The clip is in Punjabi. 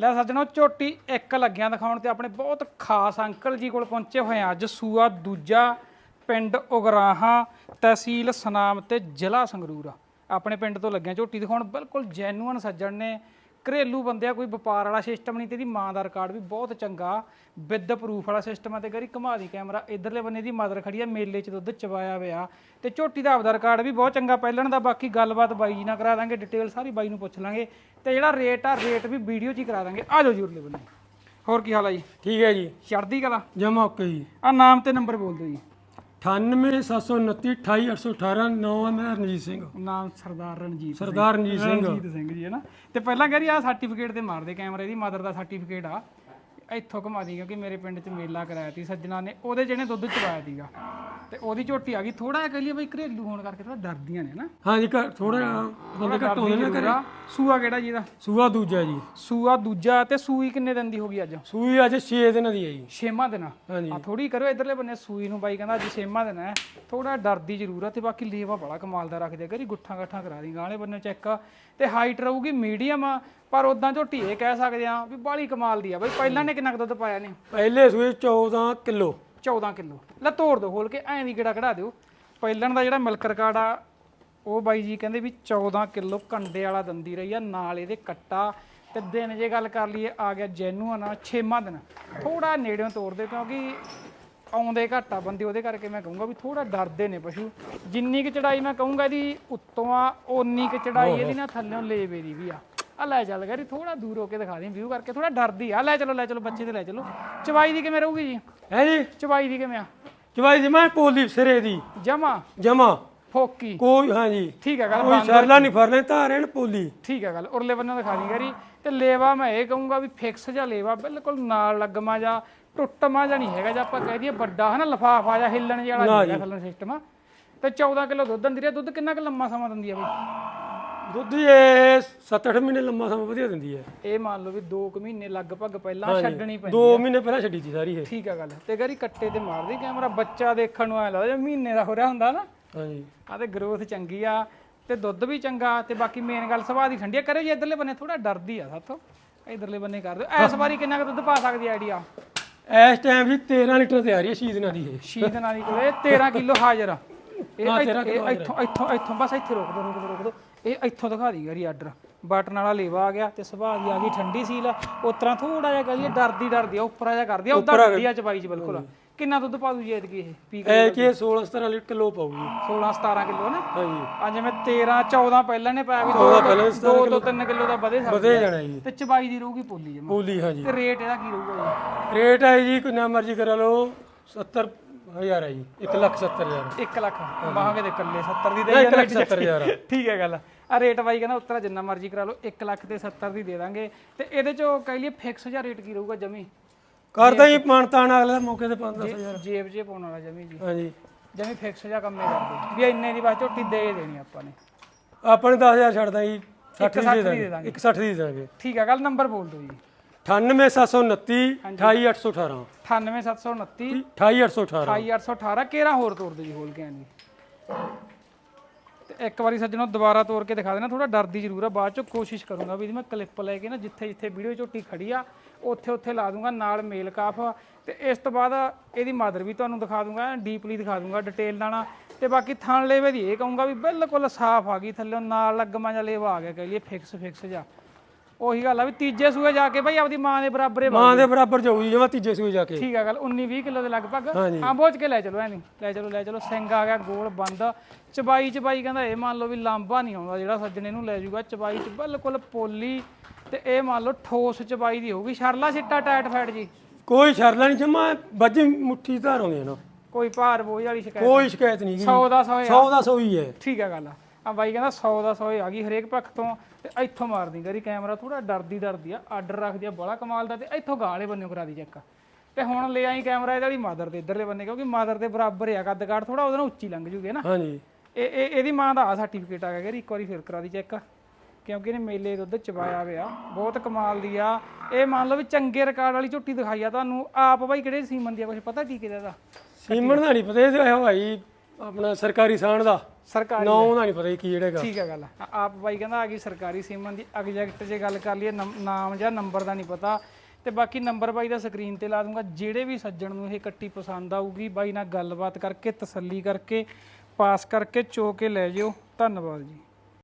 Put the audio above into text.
ਲੈ ਸੱਜਣੋ, ਝੋਟੀ ਇੱਕ ਲੱਗਿਆ ਦਿਖਾਉਣ ਤੇ ਆਪਣੇ ਬਹੁਤ ਖਾਸ ਅੰਕਲ ਜੀ ਕੋਲ ਪਹੁੰਚੇ ਹੋਏ ਆ। ਅੱਜ ਸੂਆ ਦੂਜਾ ਪਿੰਡ ਉਗਰਾਹਾਂ, ਤਹਿਸੀਲ ਸਨਾਮ ਤੇ ਜ਼ਿਲ੍ਹਾ ਸੰਗਰੂਰ ਆਪਣੇ ਪਿੰਡ ਤੋਂ ਲੱਗਿਆ ਝੋਟੀ ਦਿਖਾਉਣ, ਬਿਲਕੁਲ ਜੈਨੂਅਨ ਸੱਜਣ ਨੇ ਘਰੇਲੂ ਬੰਦਿਆ ਕੋਈ ਵਪਾਰ ਵਾਲਾ ਸਿਸਟਮ ਨਹੀਂ ਤੇ ਇਹਦੀ ਮਾਂ ਦਾ ਰਿਕਾਰਡ ਵੀ ਬਹੁਤ ਚੰਗਾ। ਵਿਦ ਪ੍ਰੂਫ ਵਾਲਾ ਸਿਸਟਮ ਆ ਤੇ ਗਰੀ ਘੁਮਾ ਦੀ ਕੈਮਰਾ ਇਧਰਲੇ ਬੰਨੇ ਦੀ ਮਦਰ ਖੜੀ ਆ ਮੇਲੇ 'ਚ ਦੁੱਧ ਚਵਾਇਆ ਹੋਇਆ। ਤੇ ਝੋਟੀ ਦਾ ਆਪਦਾ ਰਿਕਾਰਡ ਵੀ ਬਹੁਤ ਚੰਗਾ ਪਹਿਲਣ ਦਾ ਬਾਕੀ ਗੱਲਬਾਤ ਬਾਈ ਜੀ ਨਾਲ ਕਰਾ ਦਾਂਗੇ ਡਿਟੇਲ ਸਾਰੀ ਬਾਈ ਨੂੰ ਪੁੱਛ ਲਾਂਗੇ। ਤੇ ਜਿਹੜਾ ਰੇਟ ਆ ਰੇਟ ਵੀ ਵੀਡੀਓ 'ਚ ਹੀ ਕਰਾ ਦਾਂਗੇ। ਆ ਜਾਓ ਜੀ ਉਰਲੇ ਬੰਨੇ। ਹੋਰ ਕੀ ਹਾਲ ਆ ਜੀ? ਠੀਕ ਹੈ ਜੀ। ਚੜ੍ਹਦੀ ਕਲਾ? ਜਮਾ ਓਕੇ ਜੀ। ਆ ਨਾਮ ਤੇ ਨੰਬਰ ਬੋਲ ਦਿਓ ਜੀ। 98729 28818 ਨਾਮ ਹੈ ਮੇਰਾ ਰਣਜੀਤ ਸਿੰਘ। ਨਾਮ ਸਰਦਾਰ ਰਣਜੀਤ ਸਿੰਘ। ਸਰਦਾਰ ਰਣਜੀਤ ਸਿੰਘ। ਰਣਜੀਤ ਸਿੰਘ ਜੀ ਹੈ ਨਾ? ਤੇ ਪਹਿਲਾਂ ਕਹਿੰਦੀ ਆ ਸਰਟੀਫਿਕੇਟ ਤੇ ਮਾਰਦੇ ਕੈਮਰੇ ਦੀ ਮਦਰ ਦਾ ਸਰਟੀਫਿਕੇਟ ਆ। ਇੱਥੋਂ ਘੁਮਾ ਦੀ ਕਿਉਂਕਿ ਮੇਰੇ ਪਿੰਡ 'ਚ ਮੇਲਾ ਕਰਾਇਆ ਸੀ ਸੱਜਣਾ ਨੇ ਉਹਦੇ ਜਿਹਨੇ ਦੁੱਧ ਚਵਾਇਆ ਸੀਗਾ ਤੇ ਉਹਦੀ ਝੋਟੀ ਆ ਗਈ। ਥੋੜਾ ਜਿਹਾ ਕਹ ਲਈਏ ਬਈ ਘਰੇਲੂ ਹੋਣ ਕਰਕੇ ਥੋੜਾ ਡਰਦੀਆਂ ਨੇ ਨਾ। ਹਾਂਜੀ ਥੋੜਾ ਬੰਦੇ ਘੱਟ ਹੁੰਦੇ ਨੇ ਘਰੇ ਸੂਆ ਕਿਹੜਾ ਜੀ ਇਹਦਾ? ਸੂਆ ਦੂਜਾ ਜੀ। ਸੂਆ ਦੂਜਾ ਤੇ ਸੂਈ ਕਿੰਨੇ ਦਿਨ ਦੀ ਹੋ ਗਈ ਅੱਜ? ਸੂਈ ਅੱਜ 6 ਦਿਨਾਂ ਦੀ ਹੈ ਜੀ। ਛੇਵਾਂ ਦਿਨ ਆ। ਹਾਂਜੀ। ਆ ਥੋੜੀ ਕਰੋ ਇਧਰਲੇ ਬੰਨੇ ਸੂਈ ਨੂੰ ਬਾਈ ਕਹਿੰਦਾ ਅੱਜ ਛੇਵਾਂ ਦਿਨ ਹੈ। ਥੋੜਾ ਡਰਦੀ ਜ਼ਰੂਰ ਆ ਤੇ ਬਾਕੀ ਲੇਵਾ ਬੜਾ ਕਮਾਲ ਦਾ ਰੱਖਦੇ ਕਰੀ ਗੁੱਠਾਂ ਗੱਠਾਂ ਕਰਾ ਦੀ ਗਾਲੇ ਬੰਨੇ ਚੈੱਕ ਤੇ ਹਾਈਟ ਰਹੂਗੀ ਮੀਡੀਅਮ ਪਰ ਉਦਾਂ ਝੋਟੀ ਇਹ ਕਹਿ ਸਕਦੇ ਆ ਵੀ ਬਾਲੀ ਕਮਾਲ ਦੀ ਆ। ਬਈ ਪਹਿਲਾਂ ਨੇ ਕਿੰਨਾ ਕੁ ਦੁੱਧ ਪਾਇਆ ਨੇ? ਪਹਿਲੇ ਸੂਏ 14 ਕਿਲੋ। 14 ਕਿਲੋ। ਲੈ ਤੋੜ ਦੋ ਖੋਲ ਕੇ ਐਂ ਦੀ ਕਿਹੜਾ ਕਢਾ ਦਿਓ। ਪਹਿਲਣ ਦਾ ਜਿਹੜਾ ਮਿਲਕ ਰਿਕਾਰਡ ਆ ਉਹ ਬਾਈ ਜੀ ਕਹਿੰਦੇ ਵੀ 14 ਕਿਲੋ ਕੰਡੇ ਵਾਲਾ ਦੰਦੀ ਰਹੀ ਆ ਨਾਲ ਇਹਦੇ ਕੱਟਾ। ਤੇ ਦਿਨ ਜੇ ਗੱਲ ਕਰ ਲਈਏ ਆ ਗਿਆ ਜੈਨੂਅਨ ਆ ਛੇਵਾਂ ਦਿਨ। ਥੋੜਾ ਨੇੜਿਓਂ ਤੋੜ ਦਿਓ ਕਿਉਂਕਿ ਆਉਂਦੇ ਘੱਟ ਬੰਦੇ ਉਹਦੇ ਕਰਕੇ ਮੈਂ ਕਹੂੰਗਾ ਵੀ ਥੋੜਾ ਡਰਦੇ ਨੇ ਪਸ਼ੂ। ਜਿੰਨੀ ਕੁ ਚੜਾਈ ਮੈਂ ਕਹੂੰਗਾ ਇਹਦੀ ਉੱਤੋਂ ਆ ਓਨੀ ਕੁ ਚੜਾਈ ਇਹਦੀ ਨਾ ਥੱਲੇੋਂ ਲੇਵੇ ਦੀ ਵੀ ਆ। ਆ ਲੈ ਚੱਲ ਗਰੀ ਥੋੜਾ ਦੂਰ ਹੋ ਕੇ ਦਿਖਾ ਦੇ ਵਿਊ ਕਰਕੇ ਥੋੜਾ ਡਰਦੀ ਆ। ਲੈ ਚਲੋ ਲੈ ਚਲੋ ਬੱਚੇ ਤੇ ਲੈ ਚਲੋ। ਚਵਾਈ ਦੀ ਕਿਵੇਂ ਰਹੂਗੀ ਜੀ? ਹੈ ਜੀ? ਚਵਾਈ ਦੀ ਕਿਵੇਂ ਆ? ਚਵਾਈ ਜਮਾ ਪੋਲੀ ਸਿਰੇ ਦੀ। ਜਮਾ? ਜਮਾ। ਫੋਕੀ। ਕੋਈ ਹਾਂਜੀ ਠੀਕ ਹੈ ਗੱਲ ਕੋਈ ਸਰਲਾ ਨਹੀਂ ਫਰਨੇ ਧਾਰਨ ਪੋਲੀ। ਠੀਕ ਹੈ ਗੱਲ। ਉਰਲੇ ਬੰਨੇ ਦਿਖਾ ਦੀ ਗਰੀ ਤੇ ਲੇਵਾ ਮੈਂ ਇਹ ਕਹੂੰਗਾ ਵੀ ਫਿਕਸ ਜਾਂ ਲੇਵਾ ਬਿਲਕੁਲ ਨਾਲ ਲੱਗਮਾ ਜਾਂ ਟੁੱਟਮਾ ਜਾਂ ਨਹੀਂ ਹੈਗਾ ਜਾਂ ਆਪਾਂ ਕਹਿ ਦਈਏ ਵੱਡਾ ਹਨਾ ਲਫਾਫਾ ਜਾਂ ਹਿੱਲਣ ਜਿਹਾ ਵਾਲਾ ਥੱਲੇ ਸਿਸਟਮ ਤੇ 14 ਕਿਲੋ ਦੁੱਧ ਦਿੰਦੀ ਹੈ ਦੁੱਧ ਕਿੰਨਾ ਕੁ ਲੰਮਾ ਸਮਾਂ ਦਿੰਦੀ ਹੈ ਬਈ? ਦੁੱਧ ਇਹ 7-8 ਮਹੀਨੇ ਲੰਮਾ ਸਮਾਂ ਵਧੀਆ ਦਿੰਦੀ ਹੈ। ਇਹ ਮੰਨ ਲਓ ਵੀ 2 ਕੁ ਮਹੀਨੇ ਲਗਭਗ ਪਹਿਲਾਂ ਛੱਡਣੀ ਪੈਂਦੀ 2 ਮਹੀਨੇ ਪਹਿਲਾਂ ਛੱਡੀ ਸੀ ਸਾਰੀ ਇਹ। ਠੀਕ ਹੈ ਗੱਲ। ਤੇ ਗਰੀ ਕੱਟੇ ਤੇ ਮਾਰਦੀ ਕੈਮਰਾ ਬੱਚਾ ਦੇਖਣ ਨੂੰ ਐ ਲੱਗਦਾ ਜਿਵੇਂ ਮਹੀਨੇ ਦਾ ਹੋ ਰਿਹਾ ਹੁੰਦਾ ਨਾ। ਹਾਂਜੀ। ਆ ਤੇ ਗਰੋਥ ਚੰਗੀ ਆ ਤੇ ਦੁੱਧ ਵੀ ਚੰਗਾ ਤੇ ਬਾਕੀ ਮੇਨ ਗੱਲ ਸੁਭਾਅ ਦੀ ਠੰਡੀ ਆ। ਕਰਿਓ ਜੀ ਇਧਰਲੇ ਬੰਨੇ ਥੋੜਾ ਡਰਦੀ ਆ ਸਾਥੋਂ। ਇਧਰਲੇ ਬੰਨੇ ਕਰ ਦਿਓ। ਇਸ ਵਾਰੀ ਕਿੰਨਾ ਕੁ ਦੁੱਧ ਪਾ ਸਕਦੀ ਆਈਡੀਆ ਇਸ ਟਾਈਮ ਜੀ 13 ਲੀਟਰ ਤਿਆਰੀ ਹੈ ਸ਼ੀਦ ਨਾਲ ਦੀ ਇਹ। ਸ਼ੀਦ ਨਾਲ ਦੀ ਕੋਲੇ 13 ਕਿਲੋ ਹਾਜ਼ਰ। ਆ ਇਹ ਹਾਂ, ਇੱਥ- 13 ਕਿੱਲੋ ਇਹ ਇੱਥੋਂ ਇੱਥੋਂ ਇੱਥੋਂ ਬਸ ਇੱਥੇ ਰੋਕ ਦੋ ਰੋਕ ਦੋ ਰੋਕ ਦੋ ਇਹ ਇੱਥੋਂ ਦਿਖਾ ਦੀ ਗਰੀ ਆਰਡਰ। ਬਟਨ ਵਾਲਾ ਲੇਵਾ ਆ ਗਿਆ ਤੇ ਸੁਭਾਅ ਦੀ ਆ ਗਈ ਠੰਡੀ ਸੀਲ। ਉਸ ਤਰ੍ਹਾਂ ਥੋੜਾ ਜਿਹਾ ਕਰੀਏ ਡਰਦੀ ਡਰਦੀ ਆ ਉੱਪਰ ਆ ਜਾ ਕਰਦੀ ਆ ਉਦਾਂ ਗੱਡੀ ਆ ਚਬਾਈ ਚ ਬਿਲਕੁਲ। ਕਿੰਨਾ ਦੁੱਧ ਪਾ ਦੂ ਜੀ ਐਤਕੀ ਇਹ? ਪੀ ਕੇ ਇਹ ਕਿ 16-17 ਲੀਟਰ ਕਿਲੋ ਪਾਉਗੀ 16 17 ਕਿਲੋ ਨਾ? ਹਾਂਜੀ। ਆ ਜਿਵੇਂ 13 14 ਪਹਿਲਾਂ ਨੇ ਪਾਇਆ ਵੀ 2 ਪਹਿਲਾਂ ਤੋਂ 2 ਤੋਂ 3 ਕਿਲੋ ਦਾ ਵਧੇ ਸਕਦੇ ਵਧੇ ਜਾਣਾ ਜੀ। ਤੇ ਚਬਾਈ ਦੀ ਰਹੂਗੀ ਪੋਲੀ ਜਮਾ। ਪੋਲੀ ਹਾਂਜੀ। ਤੇ ਰੇਟ ਇਹਦਾ ਕੀ ਰਹੂਗਾ ਰੇਟ ਹੈ ਜੀ ਕਿੰਨਾ ਮਰਜ਼ੀ ਕਰਾ ਲਓ 70000 ਹੈ ਜੀ 170000 ਜੀ 1 ਲੱਖ? ਬਾਹਾਂਗੇ ਦੇ ਕੱਲੇ 70 ਦੀ ਦੇ ਇੱਕ ਲੱਖ ਸੱਤਰ ਹਜ਼ਾਰ। ਠੀਕ ਹੈ ਗੱਲ। ਆ ਰੇਟ ਬਾਈ ਕਹਿੰਦਾ ਉਤਰਾ ਜਿੰਨਾ ਮਰਜ਼ੀ ਕਰਾ ਲਓ 1 ਲੱਖ ਤੇ 70 ਦੀ ਦੇ ਦਾਂਗੇ। ਤੇ ਇਹਦੇ ਚੋਂ ਕਹਿ ਲਈਏ ਫਿਕਸ ਜਾਂ ਰੇਟ ਕੀ ਰਹੂਗਾ ਜਮੀ? ਕਰਦਾ ਜੀ ਮਾਨਤਾਨ ਅਗਲੇ ਮੌਕੇ ਤੇ 5-10000 ਜੇਬ 'ਚ ਪਾਉਣ ਵਾਲਾ ਜਮੀ ਜੀ। ਹਾਂਜੀ। ਜਮੀ ਫਿਕਸ ਜਾਂ ਕੰਮੇ ਕਰਦੇ ਵੀ ਇੰਨੇ ਦੀ ਬਸ ਝੋਟੀ ਦੇ ਦੇਣੀ ਆਪਾਂ ਨੇ। ਆਪਾਂ ਨੇ 10000 ਛੱਡਦਾ ਜੀ 60 60 ਦੀ ਦੀ ਦੇ ਦੇ ਦਾਂਗੇ। ਦਾਂਗੇ। 160 ਦੀ ਦੇ ਦਾਂਗੇ। ਠੀਕ ਹੈ ਗੱਲ ਨੰਬਰ ਬੋਲ ਦਿਓ ਜੀ। 98729 28818 98729 28818 28818 ਕੇਰਾ ਹੋਰ ਤੋੜ ਦਿਓ ਜੀ ਹੋਲ ਕੇ ਆਂਦੀ ਤੇ ਇੱਕ ਵਾਰੀ ਸੱਜਣੋ ਦੁਬਾਰਾ ਤੋੜ ਕੇ ਦਿਖਾ ਦੇਣਾ ਥੋੜਾ ਡਰਦੀ ਜ਼ਰੂਰ ਆ ਬਾਅਦ ਚ ਕੋਸ਼ਿਸ਼ ਕਰੂੰਗਾ ਵੀ ਇਹਦੀ ਮੈਂ ਕਲਿੱਪ ਲੈ ਕੇ ਨਾ ਜਿੱਥੇ ਜਿੱਥੇ ਵੀਡੀਓ ਝੋਟੀ ਖੜੀ ਆ ਉੱਥੇ ਉੱਥੇ ਲਾ ਦੂੰਗਾ ਨਾਲ ਮੇਲ ਕਾਫ ਤੇ ਇਸ ਤੋਂ ਬਾਅਦ ਇਹਦੀ ਮਾਦਰ ਵੀ ਤੁਹਾਨੂੰ ਦਿਖਾ ਦੂੰਗਾ ਡੀਪਲੀ ਦਿਖਾ ਦੂੰਗਾ ਡਿਟੇਲ ਨਾਲ। ਤੇ ਬਾਕੀ ਥਣ ਲੇਵੇ ਦੀ ਇਹ ਕਹੂੰਗਾ ਵੀ ਬਿਲਕੁਲ ਸਾਫ਼ ਆ ਗਈ ਥੱਲੇ ਨਾਲ ਲੱਗਮਾ ਜਿਹਾ ਲੇਵਾ ਆ ਗਿਆ ਕਹ ਲਈਏ ਫਿਕਸ ਫਿਕਸ ਜਾ ਉਹੀ ਗੱਲ ਆ ਵੀ ਤੀਜੇ ਸੂਏ ਜਾ ਕੇ ਭਾਈ ਆਪਦੀ ਮਾਂ ਦੇ ਬਰਾਬਰੇ ਮਾਂ ਦੇ ਬਰਾਬਰ ਜਾਊ ਜੀ ਜਮਾ ਤੀਜੇ ਸੂਏ ਜਾ ਕੇ। ਠੀਕ ਆ ਗੱਲ 19 20 ਕਿਲੋ ਦੇ ਲਗਭਗ। ਹਾਂਜੀ। ਹਾਂ ਬੋਝ ਕੇ ਲੈ ਚਲੋ ਐਨੀ ਲੈ ਚਲੋ ਲੈ ਚਲੋ ਸਿੰਘ ਆ ਗਿਆ ਗੋਲ ਬੰਦ। ਚਬਾਈ ਚਬਾਈ ਕਹਿੰਦਾ ਇਹ ਮੰਨ ਲਓ ਵੀ ਲਾਂਬਾ ਨਹੀਂ ਆਉਂਦਾ ਜਿਹੜਾ ਸੱਜਣੇ ਨੂੰ ਲੈ ਜਾਊਗਾ ਚਬਾਈ ਚ ਬਿਲਕੁਲ ਪੋਲੀ ਤੇ ਇਹ ਮੰਨ ਲਓ ਠੋਸ ਚਬਾਈ ਦੀ ਹੋਊਗੀ। ਸ਼ਰਲਾ ਸਿੱਟਾ ਟਾਈਟ ਫੈਟ ਜੀ। ਕੋਈ ਸ਼ਰਲਾ ਨਹੀਂ ਜਮਾ ਵੱਜੀ ਮੁੱਠੀ ਧਾਰ ਆਉਂਦੀ ਨਾ। ਕੋਈ ਭਾਰ ਬੋਝ ਵਾਲੀ ਸ਼ਿਕਾਇਤ ਕੋਈ ਸ਼ਿਕਾਇਤ ਨਹੀਂ 100 ਦਾ 100 100 ਦਾ 100 ਹੀ ਹੈ। ਠੀਕ ਆ ਗੱਲ ਆ। ਆ ਬਾਈ ਕਹਿੰਦਾ 100 ਦਾ 100 ਆ ਗਈ ਹਰੇਕ ਪੱਖ ਤੋਂ ਤੇ ਇੱਥੋਂ ਮਾਰਦੀ ਕਰੀ ਕੈਮਰਾ ਥੋੜਾ ਡਰਦੀ ਡਰਦੀ ਆ ਆਰਡਰ ਰੱਖਦੀ ਆ ਬੜਾ ਕਮਾਲ ਦਾ ਤੇ ਇੱਥੋਂ ਗਾਲੇ ਬੰਨਿਓ ਕਰਾ ਦੀ ਚੈੱਕ ਤੇ ਹੁਣ ਲੈ ਆਈ ਕੈਮਰਾ ਇਹਦੇ ਵਾਲੀ ਮਾਦਰ ਦੇ ਇਧਰਲੇ ਬੰਨੇ ਕਿਉਂਕਿ ਮਾਦਰ ਦੇ ਬਰਾਬਰ ਆ ਕੱਦ ਕਾਠ ਥੋੜਾ ਉਹਦੇ ਨਾਲ ਉੱਚੀ ਲੰਘ ਜੂਗੇ ਨਾ? ਹਾਂਜੀ। ਇਹ ਇਹ ਇਹਦੀ ਮਾਂ ਦਾ ਆ ਸਰਟੀਫਿਕੇਟ ਆ ਗਿਆ ਕਿ ਇੱਕ ਵਾਰੀ ਫਿਰ ਕਰਾ ਦੀ ਚੈੱਕ ਕਿਉਂਕਿ ਇਹਨੇ ਮੇਲੇ ਦੁੱਧ ਚਵਾਇਆ ਹੋਇਆ ਬਹੁਤ ਕਮਾਲ ਦੀ ਆ। ਇਹ ਮੰਨ ਲਓ ਵੀ ਚੰਗੇ ਰਿਕਾਰਡ ਵਾਲੀ ਝੋਟੀ ਦਿਖਾਈ ਆ ਤੁਹਾਨੂੰ ਆਪ ਬਾਈ ਕਿਹੜੇ ਸੀਮਨ ਦੀ ਆ ਕੁਝ ਪਤਾ ਟੀਕੇ ਦਾ? ਸੀਮਣ ਦਾ ਨਹੀਂ ਪਤਾ ਇਹ ਹੋਇਆ ਭਾਈ ਆਪਣਾ ਸਰਕਾਰੀ ਸਾਣ ਦਾ। ਸਰਕਾਰੀ ਨਾਮ ਦਾ ਨਹੀਂ ਪਤਾ ਜੀ ਕੀ ਜਿਹੜੇਗਾ। ਠੀਕ ਹੈ ਗੱਲ ਆ- ਆਪ ਬਾਈ ਕਹਿੰਦਾ ਆ ਗਈ ਸਰਕਾਰੀ ਸੀਮਨ ਦੀ ਐਗਜ਼ੈਕਟ ਜੇ ਗੱਲ ਕਰ ਲਈਏ ਨਮ- ਨਾਮ ਜਾਂ ਨੰਬਰ ਦਾ ਨਹੀਂ ਪਤਾ। ਤੇ ਬਾਕੀ ਨੰਬਰ ਬਾਈ ਦਾ ਸਕਰੀਨ ਤੇ ਲਾ ਦੂੰਗਾ। ਜਿਹੜੇ ਵੀ ਸੱਜਣ ਨੂੰ ਇਹ ਕੱਟੀ ਪਸੰਦ ਆਊਗੀ ਬਾਈ ਨਾਲ ਗੱਲਬਾਤ ਕਰਕੇ ਤਸੱਲੀ ਕਰਕੇ ਪਾਸ ਕਰਕੇ ਚੋ ਕੇ ਲੈ ਜਿਓ। ਧੰਨਵਾਦ ਜੀ।